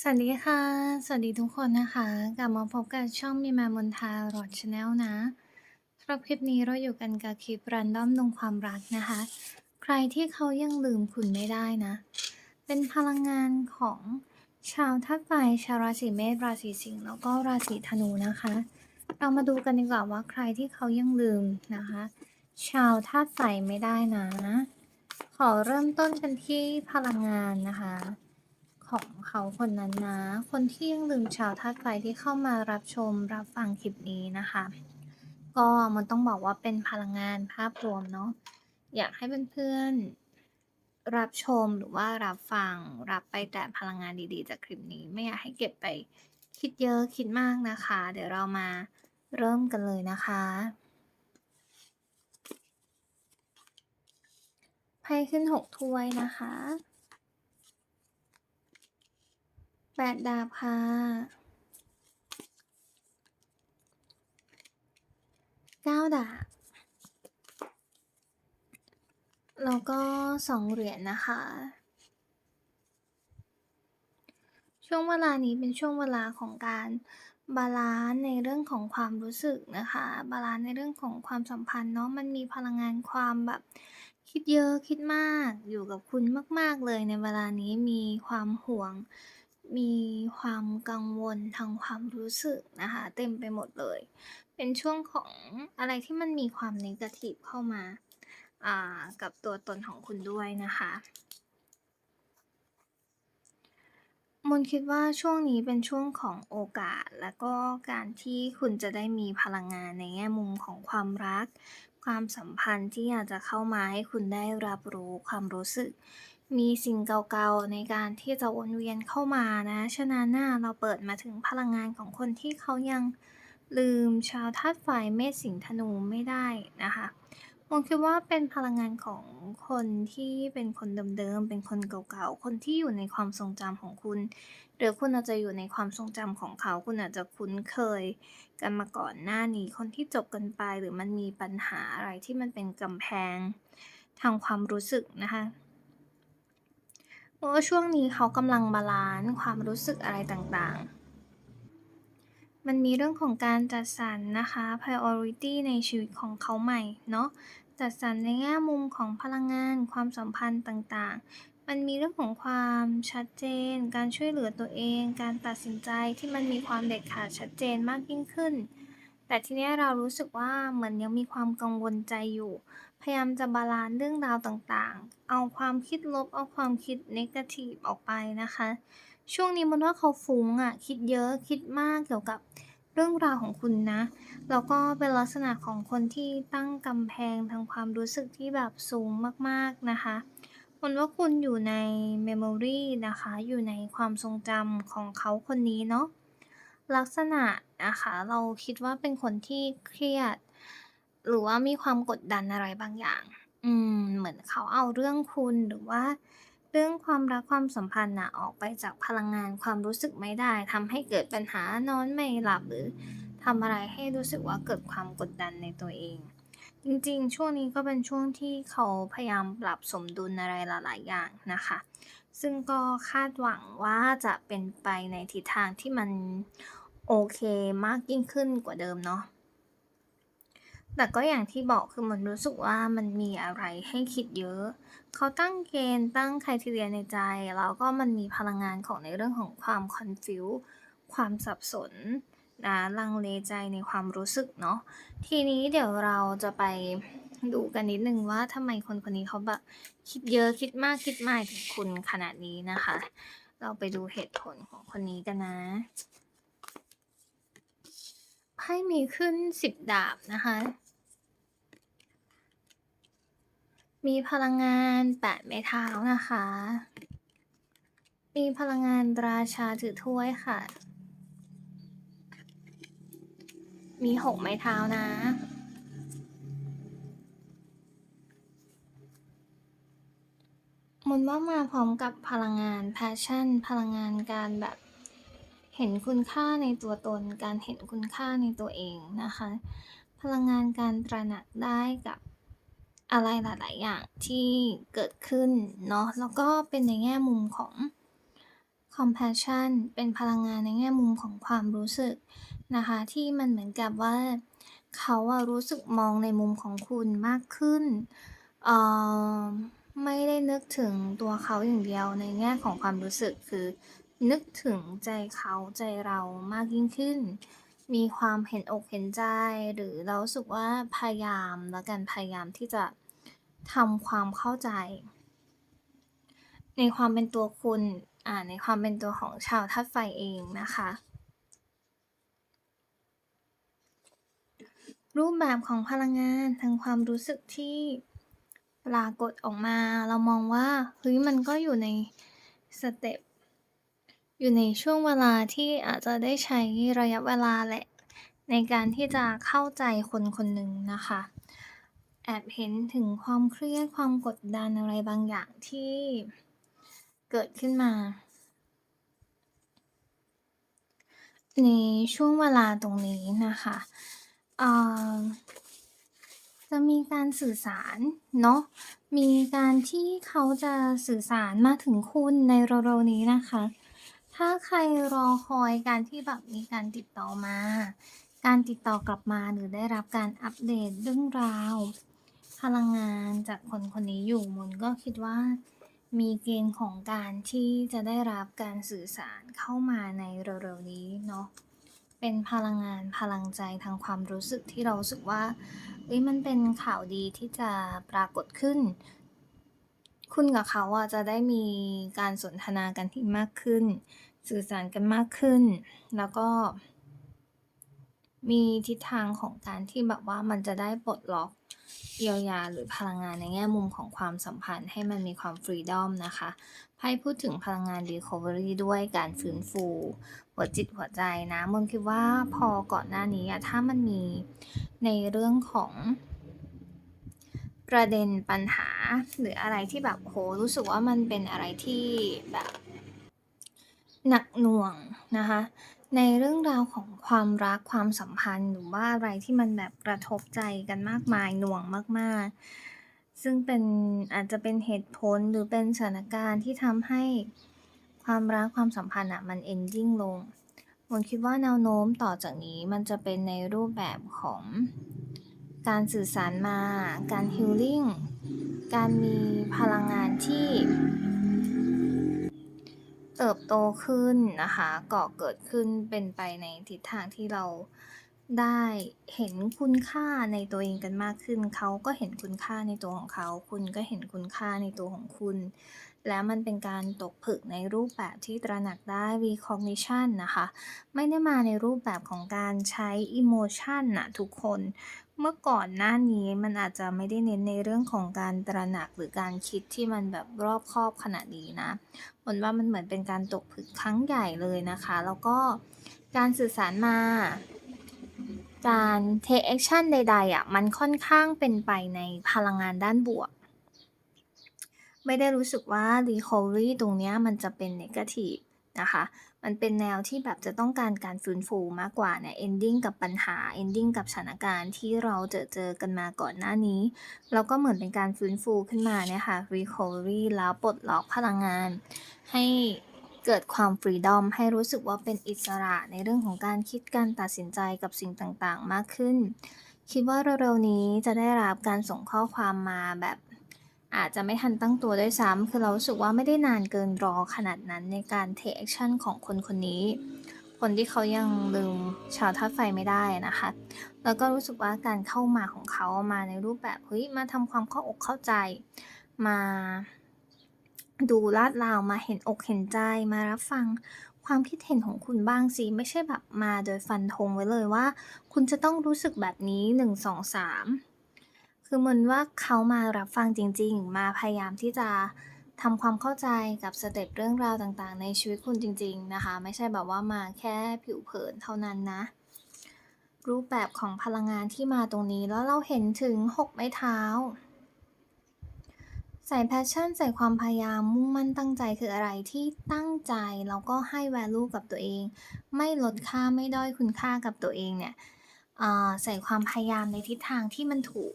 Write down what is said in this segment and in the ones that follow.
สวัสดีค่ะ สวัสดีทุกคนนะคะ กลับมาพบกับช่องมีมามนทาหลอดชาแนลนะสำหรับคลิปนี้เราอยู่กันกับคลิปรันด้อมดวงความรักนะคะ ใครที่เขายังลืมคุณไม่ได้นะ เป็นพลังงานของชาวธาตุไฟชาวราศีเมษราศีสิงห์แล้วก็ราศีธนูนะคะ เรามาดูกันดีกว่าว่าใครที่เขายังลืมนะคะ ชาวธาตุไฟไม่ได้นะ ขอเริ่มต้นกันที่พลังงานนะคะ ของเขาคนนั้นนะ คนที่ยังลืมชาวธาตุไฟที่เข้ามารับชมรับฟังคลิปนี้นะคะ ก็มันต้องบอกว่าเป็นพลังงานภาพรวมเนาะอยากให้เพื่อนๆรับชมหรือว่ารับฟังรับไปแต่พลังงานดีๆ จากคลิปนี้ ไม่อยากให้เก็บไปคิดเยอะคิดมากนะคะ เดี๋ยวเรามาเริ่มกันเลยนะคะไพ่ขึ้นหกถ้วยนะคะ แปดดาบค่ะ เก้าดาบ แล้วก็สองเหรียญนะคะ ช่วงเวลานี้เป็นช่วงเวลาของการบาลานซ์ในเรื่องของความรู้สึกนะคะ บาลานซ์ในเรื่องของความสัมพันธ์เนาะ มันมีพลังงานความแบบคิดเยอะคิดมากอยู่กับคุณมาก ๆ เลยในเวลานี้มีความห่วง มีความกังวลทางความรู้สึกนะคะ เต็มไปหมดเลย เป็นช่วงของอะไรที่มันมีความเนกาทีฟเข้ามาากับตัวตนของคุณด้วยนะคะมนคิดว่าช่วงนี้เป็นช่วงของโอกาส แล้วก็การที่คุณจะได้มีพลังงานในแง่มุมของความรัก ความสัมพันธ์ที่อยากจะเข้ามาให้คุณได้รับรู้ความรู้สึก มีสิ่งเก่าๆในการที่จะวนเวียนเข้ามานะ ฉะนั้นน่ะเราเปิดมาถึงพลังงานของคนที่เขายังลืมชาวธาตุไฟเมษสิงห์ธนูไม่ได้นะคะมองคิดว่าเป็นพลังงานของคนที่เป็นคนเดิมๆ เป็นคนเก่าๆ คนที่อยู่ในความทรงจำของคุณ หรือคุณอาจจะอยู่ในความทรงจำของเขา คุณอาจจะคุ้นเคยกันมาก่อนหน้านี้ คนที่จบกันไป หรือมันมีปัญหาอะไรที่มันเป็นกำแพงทางความรู้สึกนะคะ ราะว่าช่วงนี้เขากำลังบาลานซ์ความรู้สึกอะไรต่างๆ มันมีเรื่องของการจัดสรรนะคะ priority ในชีวิตของเขาใหม่เนาะ จัดสรรในแง่มุมของพลังงาน ความสัมพันธ์ต่างๆ มันมีเรื่องของความชัดเจน การช่วยเหลือตัวเอง การตัดสินใจที่มันมีความเด็ดขาดชัดเจนมากยิ่งขึ้น แต่ทีเนี้ยเรารู้สึกว่าเหมือนยังมีความกังวลใจอยู่ พยายามจะบาลานซ์เรื่องราวต่างๆ เอาความคิดลบ เอาความคิดนกาทีฟออกไปนะคะ ช่วงนี้มันว่าเขาฟุ้งอะคิดเยอะ คิดมากเกี่ยวกับเรื่องราวของคุณนะ แล้วก็เป็นลักษณะของคนที่ตั้งกำแพงทางความรู้สึกที่แบบสูงมากๆนะคะมันว่าคุณอยู่ใน memory นะคะ อยู่ในความทรงจำของเขาคนนี้เนาะ ลักษณะนะคะเราคิดว่าเป็นคนที่เครียด หรือว่ามีความกดดันอะไรบางอย่าง อืม เหมือนเขาเอาเรื่องคุณหรือว่า เรื่องความรักความสัมพันธ์น่ะออกไปจากพลังงานความรู้สึกไม่ได้ทำให้เกิดปัญหานอนไม่หลับหรือทำอะไรให้รู้สึกว่าเกิดความกดดันในตัวเอง จริงๆ ช่วงนี้ก็เป็นช่วงที่เขาพยายามปรับสมดุลอะไรหลาย ๆ อย่างนะคะ ซึ่งก็คาดหวังว่าจะเป็นไปในทิศทางที่มันโอเคมากยิ่งขึ้นกว่าเดิมเนาะ แต่ก็อย่างที่บอกคือมันรู้สึกว่ามันมีอะไรให้คิดเยอะ เขาตั้งเกณฑ์ตั้ง criteria ในใจ แล้วก็มันมีพลังงานของในเรื่องของความ confuse ความสับสนนะลังเลใจในความรู้สึกเนาะ ทีนี้เดี๋ยวเราจะไป ดูกันนิดนึงว่าทำไมคนคนนี้เขาแบบคิดเยอะคิดมากคิดมายถึงคุณขนาดนี้นะคะ เราไปดูเหตุผลของคนนี้กันนะไพ่มีขึ้นสิบดาบนะคะ มีพลังงานแปดไม้เท้านะคะ มีพลังงานราชาถือถ้วยค่ะ มีหกไม้เท้านะ นว่ามาพร้อมกับพลังงาน passion พลังงานการแบบเห็นคุณค่าในตัวตน การเห็นคุณค่าในตัวเองนะคะ พลังงานการตระหนักได้กับอะไรหลาย ๆ อย่างที่เกิดขึ้นเนาะ แล้วก็เป็นในแง่มุมของ compassion เป็นพลังงานในแง่มุมของความรู้สึกนะคะ ที่มันเหมือนกับว่าเขาอะรู้สึกมองในมุมของคุณมากขึ้นเอ่อ ไม่ได้นึกถึงตัวเขาอย่างเดียวในแง่ของความรู้สึกคือ นึกถึงใจเขาใจเรามากยิ่งขึ้น มีความเห็นอกเห็นใจ หรือเราสึกว่าพยายามแล้วกันพยายามที่จะทำความเข้าใจ ในความเป็นตัวคุณอ่าในความเป็นตัวของชาวธาตุไฟเองนะคะ รูปแบบของพลังงานทางความรู้สึกที่ ปรากฏออกมาเรามองว่าเฮ้ยมันก็อยู่ในสเต็ปอยู่ในช่วงเวลาที่อาจจะได้ใช้ระยะเวลาแหละ ในการที่จะเข้าใจคนคนหนึ่งนะคะ แอบเห็นถึงความเครียดความกดดันอะไรบางอย่างที่เกิดขึ้นมา ในช่วงเวลาตรงนี้นะคะอ่า จะมีการสื่อสารเนาะ มีการที่เขาจะสื่อสารมาถึงคุณในเร็วๆนี้นะคะ ถ้าใครรอคอยการที่แบบมีการติดต่อมา การติดต่อกลับมาหรือได้รับการอัปเดตเรื่องราว พลังงานจากคนคนนี้อยู่มุนก็คิดว่ามีเกณฑ์ของการที่จะได้รับการสื่อสารเข้ามาในเร็วๆนี้เนาะ เป็นพลังงานพลังใจทางความรู้สึกที่เรารู้สึกว่าเฮ้ยมันเป็นข่าวดีที่จะปรากฏขึ้น คุณกับเขาอะจะได้มีการสนทนากันที่มากขึ้น สื่อสารกันมากขึ้น แล้วก็ มีทิศทางของการที่แบบว่ามันจะได้ปลดล็อกเยียวยาหรือพลังงานในแง่มุมของความสัมพันธ์ให้มันมีความฟรีดอมนะคะไพ่พูดถึงพลังงาน Recovery ด้วยการฟื้นฟู หัวจิตหัวใจนะมนคิดว่าพอก่อนหน้านี้อะถ้ามันมีในเรื่องของประเด็นปัญหาหรืออะไรที่แบบโหรู้สึกว่ามันเป็นอะไรที่แบบหนักหน่วงนะคะ ในเรื่องราวของความรักความสัมพันธ์ หรือว่าอะไรที่มันแบบกระทบใจกันมากมายหน่วงมากๆ ซึ่งเป็นอาจจะเป็นเหตุผลหรือเป็นสถานการณ์ที่ทำให้ความรักความสัมพันธ์อะมัน ending ลงมนคิดว่าแนวโน้มต่อจากนี้มันจะเป็นในรูปแบบของการสื่อสารมา การ healing การมีพลังงานที่ เติบโตขึ้นนะคะก่อเกิดขึ้นเป็นไปในทิศทางที่เราได้เห็นคุณค่าในตัวเองกันมากขึ้น เขาก็เห็นคุณค่าในตัวของเขา คุณก็เห็นคุณค่าในตัวของคุณ และมันเป็นการตกผึกในรูปแบบที่ตระหนักได้ recognition นะคะ ไม่ได้มาในรูปแบบของการใช้ emotion นะทุกคน เมื่อก่อนหน้านี้มันอาจจะไม่ได้เน้นในเรื่องของการตระหนักหรือการคิดที่มันแบบรอบคอบขนาดนี้นะมนว่ามันเหมือนเป็นการตกผึกครั้งใหญ่เลยนะคะ แล้วก็การสื่อสารมาการ take action ใดๆอะมันค่อนข้างเป็นไปในพลังงานด้านบวก ไม่ได้รู้สึกว่า recovery ตรงนี้มันจะเป็น negative นะคะ มันเป็นแนวที่แบบจะต้องการการฟื้นฟูมากกว่าเนี่ย ending กับปัญหา ending กับสถานการณ์ที่เราเจอเจอกันมาก่อนหน้านี้ แล้วก็เหมือนเป็นการฟื้นฟูขึ้นมาเนี่ยค่ะ recovery แล้วปลดล็อกพลังงาน ให้เกิดความฟรีดอมให้รู้สึกว่าเป็นอิสระในเรื่องของการคิดการตัดสินใจกับสิ่งต่างๆ มากขึ้น คิดว่าเร็วๆนี้จะได้รับการส่งข้อความมาแบบ อาจจะไม่ทันตั้งตัวด้วยซ้ำคือเรารู้สึกว่าไม่ได้นานเกินรอขนาดนั้นในการ take action ของคนคนนี้ คนที่เขายังลืมชาวธาตุไฟไม่ได้นะคะ แล้วก็รู้สึกว่าการเข้ามาของเขามาในรูปแบบเฮ้ยมาทำความเข้าอกเข้าใจ มาดูลาดราวมาเห็นอกเห็นใจมารับฟังความคิดเห็นของคุณบ้างสิไม่ใช่แบบมาโดยฟันธงไว้เลยว่า คุณจะต้องรู้สึกแบบนี้หนึ่งสองสาม คือเหมือนว่าเขามารับฟังจริง ๆ มาพยายามที่จะทำความเข้าใจกับสเต็ปเรื่องราวต่างๆ ในชีวิตคุณจริง ๆ นะคะ ไม่ใช่แบบว่ามาแค่ผิวเผินเท่านั้นนะ รูปแบบของพลังงานที่มาตรงนี้แล้วเราเห็นถึงหกไม้เท้า ใส่แพชชั่น ใส่ความพยายามมุ่งมั่นตั้งใจคืออะไรที่ตั้งใจแล้วก็ให้ value กับตัวเอง ไม่ลดค่าไม่ด้อยคุณค่ากับตัวเองเนี่ยใส่ความพยายามในทิศทางที่มันถูก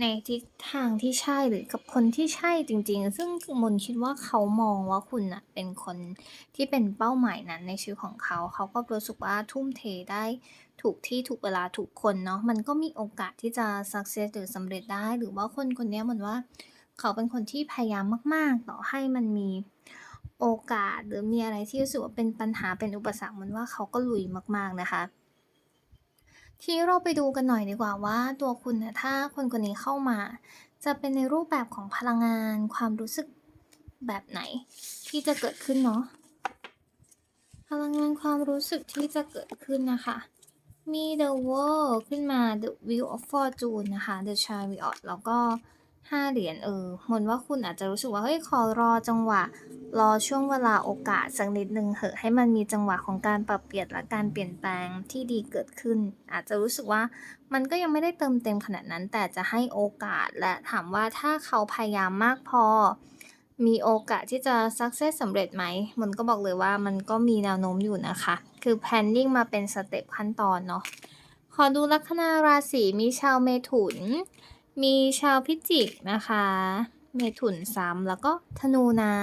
ในทิศทางที่ใช่หรือกับคนที่ใช่จริง ๆ ซึ่งมนคิดว่าเขามองว่าคุณน่ะเป็นคนที่เป็นเป้าหมายนั้นในชีวิตของเขา เขาก็รู้สึกว่าทุ่มเทได้ถูกที่ถูกเวลาถูกคนเนาะมันก็มีโอกาสที่จะ success หรือสำเร็จได้ หรือว่าคนคนนี้เหมือนว่า เขาเป็นคนที่พยายามมาก ๆ ต่อให้มันมีโอกาสหรือมีอะไรที่รู้สึกว่าเป็นปัญหาเป็นอุปสรรคมันว่าเขาก็ลุยมาก ๆนะคะ ทีนี้เราไปดูกันหน่อยดีกว่าว่า ตัวคุณนะถ้าคนคนนี้เข้ามา จะเป็นในรูปแบบของพลังงาน ความรู้สึกแบบไหน ที่จะเกิดขึ้นเนาะพลังงานความรู้สึกที่จะเกิดขึ้นนะคะ มี The World ขึ้นมา The Wheel of Fortune นะคะ The Chariot แล้วก็ 5เหรียญเออมนว่าคุณอาจจะรู้สึกว่าเฮ้ยขอรอจังหวะ รอช่วงเวลาโอกาสสักนิดหนึ่งเหอะให้มันมีจังหวะของการปรับเปลี่ยนและการเปลี่ยนแปลงที่ดีเกิดขึ้น อาจจะรู้สึกว่ามันก็ยังไม่ได้เติมเต็มขนาดนั้น แต่จะให้โอกาสและถามว่าถ้าเขาพยายามมากพอ มีโอกาสที่จะ success สำเร็จไหมมนก็บอกเลยว่ามันก็มีแนวโน้มอยู่นะคะ คือ planning มาเป็นสเต็ปขั้นตอนเนาะขอดูลัคนาราศีมีชาวเมถุน มีชาวพิจิกนะคะ เมถุนซ้ำแล้วก็ธนูนะ